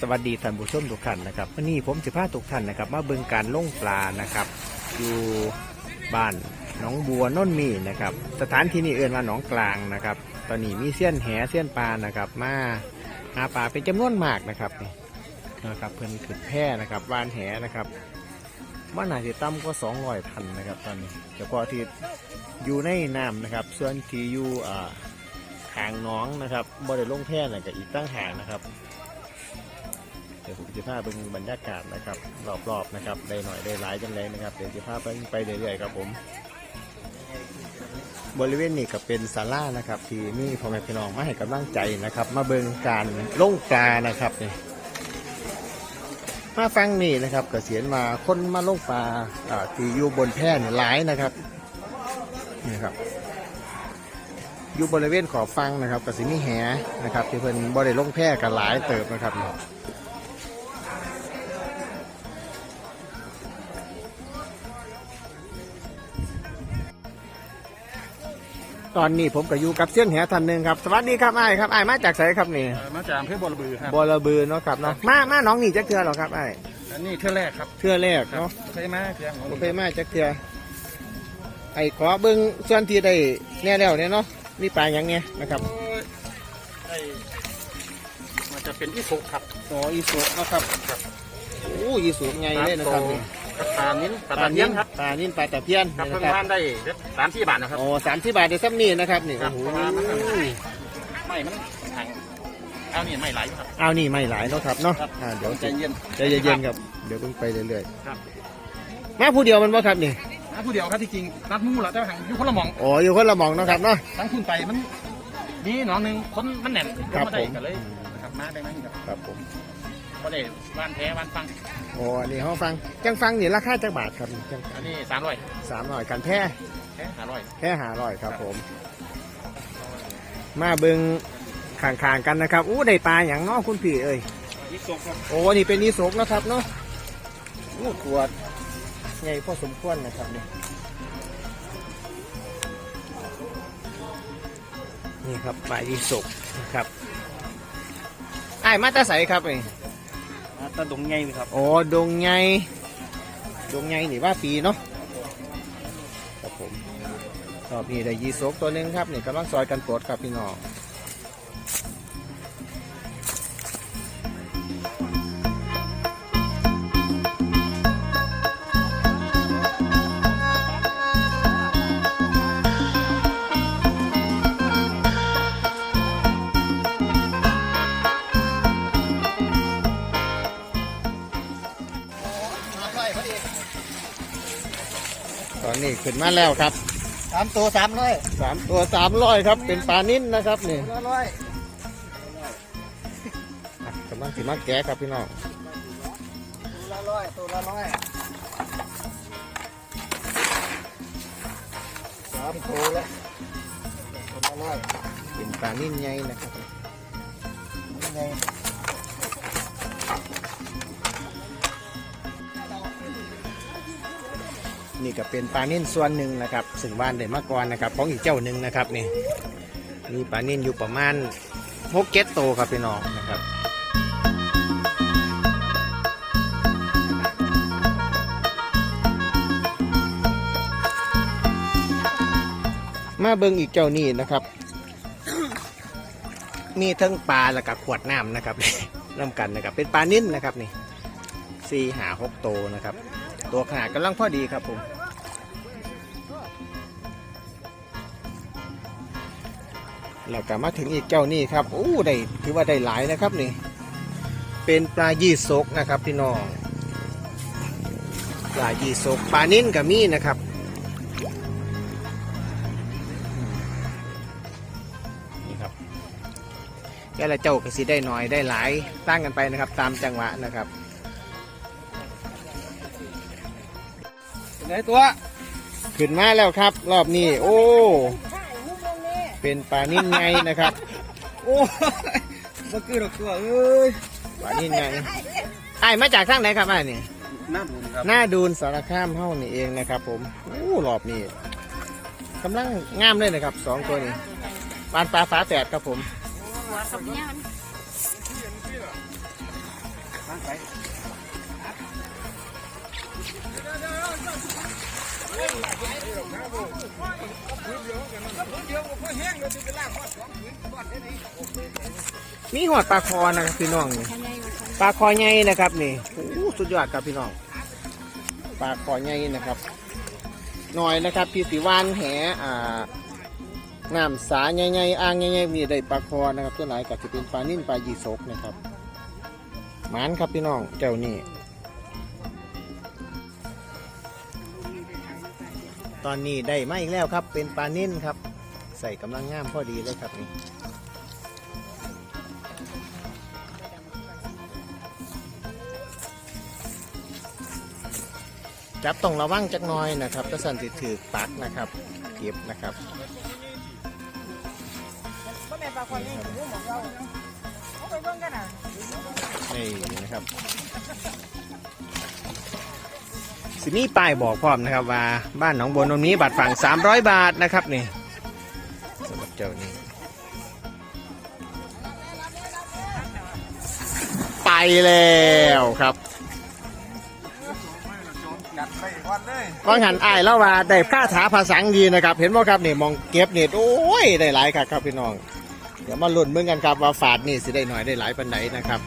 สวัสดีท่านผู้ชมทุกท่านนะครับวันนี้ผมสิพาทุกท่านนะครับ มาเบิ่งการล่งปลานะครับ อยู่บ้านหนองบัวน่นมีนะครับสถานที่นี้เอื่นว่าหนองกลางนะครับ ตอนนี้มีเสี้ยนแหเสี้ยนปลานะครับ มาหาปลาเป็นจำนวนมากนะครับนี่นะครับเพิ่นขึ้นแพร่นะครับวานแหนะครับว่าน่าจะต่ำก็สองร้อยพันนะครับ ตอนนี้เฉพาะที่อยู่ในน้ำนะครับ ส่วนที่อยู่อ่าหางน้องนะครับบ่ได้ลงแพร่นะก็อีกตั้งหางนะครับ ดี๋ยวผมจะพาไปดูบรรยากาศนะครับรอบๆนะครับได้หน่อยได้หลายจังเลยนะครับเดี๋ยวจะพาไปไปเรื่อยๆครับผม บริเวณนี้ก็เป็นศาลานะครับ ที่มีพ่อแม่พี่น้องมาให้กำลังใจนะครับ มาเบิ่งการล่งปลานะครับนี่มาฟังนี่นะครับกเกษียณมาคนมาล่งปลาที่อยู่บนแพเนี่ยหลายนะครับนี่ครับอยู่บริเวณขอบฟังนะครับกสิมีแหนะครับที่เพิ่นบริลงแพร่กันหลายเติบนะครับ ตอนนี้ผมก็อยู่กับเสี้ยนแหท่านหนึ่งครับ สวัสดีครับไอ้ายครับไอ้ายมาจากไสครับนี่เอ่อมาจากอำเภอบัวระบือครับ บอระบือเนาะครับเนาะมามาน้องนี่จะเกลือหรอครับไอ้ายอันนี้เทื่อแรกครับเกลือแรกครับเนาะเคยมาเทื่อของโอเคมาจะเกลือไอ้ขอเบิ้งส่วนที่ได้แน่แล้วเนี่ยเนาะมีปลาอย่างเนี้ยนะครับโอ้ยไอ้มันจะเป็นอีสุกครับอ๋ออีสุกเนาะครับโอ้อีสุกไงเลยนะครับนี่กับ ปลานิ้นปลาตะเพียนครับปลานิ่นปลาตะเพียนครับนะเพิ่งครับทานได้สามสี่บาทนะครับโอ้สามสิบบาทเดี๋ยวซ้ำนี่นะครับนี่ครัโอ้บโหประมาณนั้นครับไม่มันแข็งเอานี่ไม่ไหลครับ เอานี่ไม่หลายเนาะครับเนาะครับ อ่าเดี๋ยวใจเย็น ใจเย็นๆครับเดี๋ยวเพิ่งไปเรื่อยครับ ๆมาผู้เดียวมันบ่ครับนี่นะผู้เดียวครับที่จริงนัดหมู่ละแต่ว่าหังอยู่คนละหมองอ๋ออยู่คนละหมองเนาะครับเนาะ ทั้งคุณไปมันนี่หนองหนึ่งคนมันแน่นครับมาได้ผมกันเลยนะครับมาได้ไหมครับ ครับผม ก็ได้วานแพ้วานฟัง โอ้อันนี้ห้องฟัง จังฟังนี่ราคาจักบาทครับจังอันนี้สามร้อยสามร้อยกันแพ้แค่ห้าร้อยแค่หาร้อยครับผม มาเบิงข้างๆกันนะครับ อู้ได้ปลาอย่างเนาะคุณพี่เอ้ยอีสุกครับโอ้นี่เป็นอีสกนะครับเนาะอู้ตัวใหญ่พอสมควรนะครับนี่นี่ครับปลาอีสกนะครับไอ้ายมาตาใสครับนี่ ตาดงไงครับอ๋อดงไงดงไงนี่ว่าปีเนาะครับผมรอบนี้ได้ยีซกตัวนึงครับนี่กำลังซอยกันปลดครับพี่น้อง ตอนนี้ขึ้นมาแล้วครับสามตัวสามร้อยสามตัวสามร้อยครับ เป็นปลานิ่นนะครับนี่ตัวละร้อยอะกำลังสิมาแกะครับพี่น้องตัวละร้อยตัวละร้อยสามตัวแล้วตัวละร้อยเป็นปลานิ่นใหญ่นะครับยังไง นี่ก็เป็นปลานิ่นส่วนหนึ่งนะครับซึ่งบ้านได้มาก่อนนะครับของอีกเจ้าหนึ่งนะครับนี่มีปลานิ่นอยู่ประมาณหกเจ็ดโตครับพี่น้องนะครับมาเบิ่งอีกเจ้านี่นะครับ มีทั้งปลาแล้วก็ขวดน้ำนะครับน้ำกันนะครับ เป็นปลานิ่นนะครับนี่สี่หาหกโตนะครับ ตัวขนาดกำลังพอดีครับผมแล้วก็มาถึงอีกเจ้านี่ครับโอ้ได้ถือว่าได้หลายนะครับนี่ เป็นปลายี่สกนะครับพี่น้องปลายี่สกปลานิ่นกับมีนะครับนี่ครับแต่ละเจ้าก็สิได้หน้อยได้หลายตั้งกันไปนะครับ ตามจังหวะนะครับ ไหนตัว ขึ้นมาแล้วครับ รอบนี้ โอ้ เป็นปลานิ่นไงนะครับ โอ้ยบ่คือดอกตัวเอ้ยปลานิ่นไงไอ้ายมาจากทางไหนครับไอ้ายนี่หน้าดูนครับหน้าดูนสารคามเฮ้านี่เองนะครับ ผมโอ้รอบนี้กำลังงามเลยนะครับสองตัวนี้ปานปลาฝาแฝดครับผมทางไปมี มีหอดปลาคอนะครับพี่น้องนี่ปลาคอใหญ่นะครับนี่โอ้สุดยอดครับพี่น้องปลาคอใหญ่นะครับหน่อยนะครับพี่สิวานแหอ่าน้ำสาใหญ่ๆอ่างใหญ่ๆมีได้ปลาคอนะครับตัวไหนก็จะเป็นปลานิ่นปลายีสกนะครับหมานครับพี่น้องเจ้านี่ ตอนนี้ได้มาอีกแล้วครับ เป็นปลานิ่นครับ ใส่กำลังงามพอดีเลยครับนี่จับต้องระวังจักหน้อยนะครับถ้าสันติถือปักนะครับ เก็บนะครับนี่นะครับ สิมีป้ายบอกพร้อมนะครับว่าบ้านหนองบัวนนนี้บัตรฝั่ง 300 บาทนะครับนี่สำหรับเจ้านี้ไปแล้วครับกัดไปวันเลยว่างหันอ้ายแล้วว่าได้ค่าถาภาษาอังดีนะครับ เห็นบ่ครับนี่มองเก็บนี่โอ้ยได้หลายครับครับพี่น้อง เดี๋ยวมาลุ้นเบิ่งกันครับว่าฝาดนี่สิได้หน่อยได้หลายปันไหนนะครับ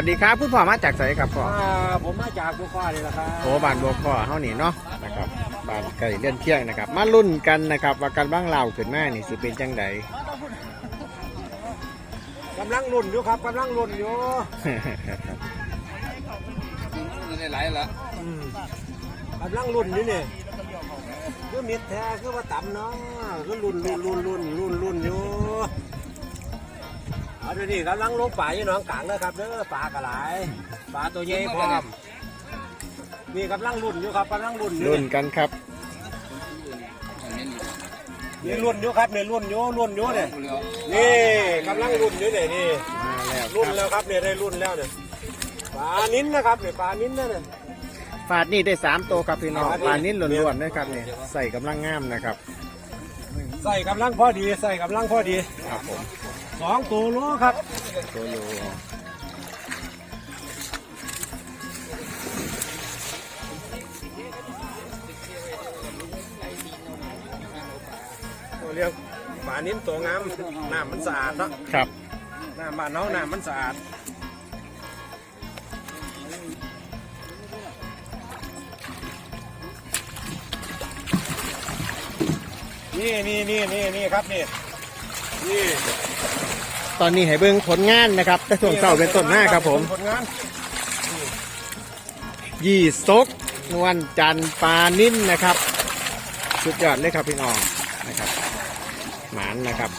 วัสดีครับคุณพ่อมาจากไสครับพ่อผมมาจากบุคคลนี่แหละครับโอ้บ้านบัวพ่อเฮานี่เนาะนะครับบ้านไก่เลื่อนเที่ยงนะครับ มาลุ้นกันนะครับ ว่าการบ้างเราขึ้นมานี่สิเป็นจังไดกำลังลุ่นอยู่ครับกำลังลุ่นอยู่หลายละกำลังลุ่นอยู่นี่คือมิดแท้คือว่าต่ำเนาะคือลุ่นลุ่นลุ่นลุ่นลุ่นลุ่นอยู่ เอาเดี๋ยวนี้กำลังลงป่าอยู่หนองกลางเลยครับเด้อปลากระไหลปลาตัวใหญ่พร้อมนี่กำลังลุ่นอยู่ครับกำลังลุ่นอยู่ลุ้นนี่กันครับนี่ลุ่นอยู่ครับนี่ลุ่นอยู่ลุ่นอยู่เนี่ยนี่กำลังลุ่นอยู่เนี่ยนี่มาแล้วครุ่นรับแล้วครับเนี่ยได้รุ่นแล้วเนี่ยปลานิ้นนะครับเนี่ยปลานิ้นนะเนี่ยฝาดนี่ได้สามตัวครับพี่น้องฝาดนี่ปลานิ้นล้วนๆนะครับเนี่ยใส่กำลังงามนะครับ ใส่กำลังพอดีใส่กำลังพอดี ครับผม สองตัวโลครับตัวโลตัวเรียกปลานิ้นตัวงามน้ำมันสะอาดเนาะครับน้ำบ้านน้องน้ำมันสะอาดนี่นี่นี่นี่นี่ครับนี่นี่ ตอนนี้ให้เบิ่งผลงานนะครับแต่ช่วงเช้าเป็นต้นหน้าครับผม ผลงานยี่ซกนวลจันทร์ปลานิ่นนะครับ สุดยอดเลยครับพี่น้องนะครับ หมานนะครับ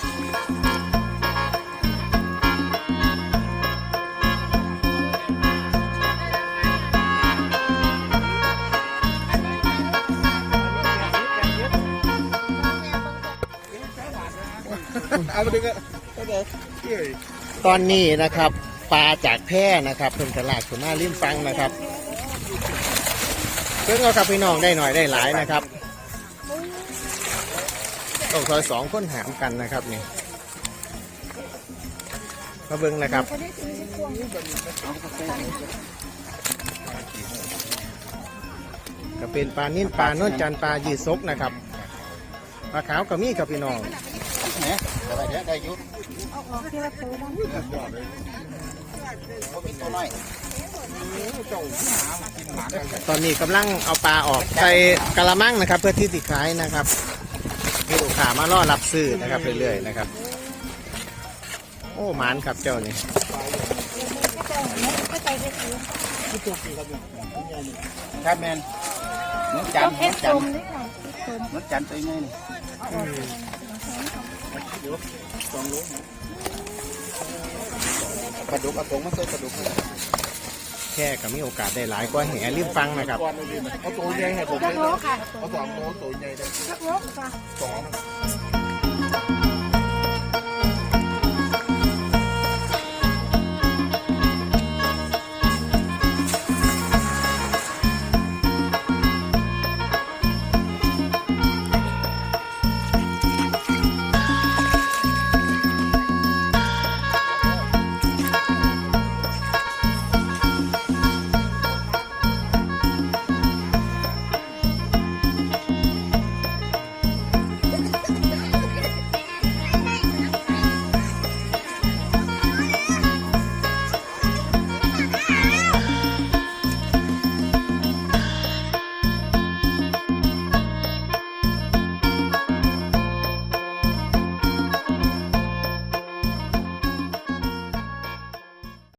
เอาไปดึงอะ ตอนนี้นะครับปลาจากแพร่นะครับเพิ่นตลาดขุนหน้าริมฟังนะครับเพิ่งเอากับพี่น้องได้หน่อยได้หลายนะครับต้องซอยสองคนหามกันนะครับนี่มาเบิ่งนะครับก็เป็นปลานิ่นปลาโน้นจันปลายีสกนะครับปลาขาวก็มีกับพี่น้อง ได้เยอะได้ยุเอาออกที่ละตัวนั้นตอนนี้กำลังเอาปลาออกใส่กระมังนะครับ เพื่อที่ติขายนะครับมีลูกค้ามารอรับซื้อนะครับเรื่อยๆนะครับ โอ้หมานครับเจ้านี่ก็จะก็ใจไปถือครับแมนน้องจัต้นองน้เอ็อกงซ์จัตนมนี่ค่ะ เอ็กซ์ตมน้องจันตัวนี้นี่ปลาดุกเอาตรงมาใส่ปลาดุกแค่ก็มีโอกาสได้หลายกว่าแหริมฟังนะครับ เอาตัวใหญ่ให้ผมจักโลค่ะเอาสองโลตัวใหญ่ได้จักโลค่ะสองส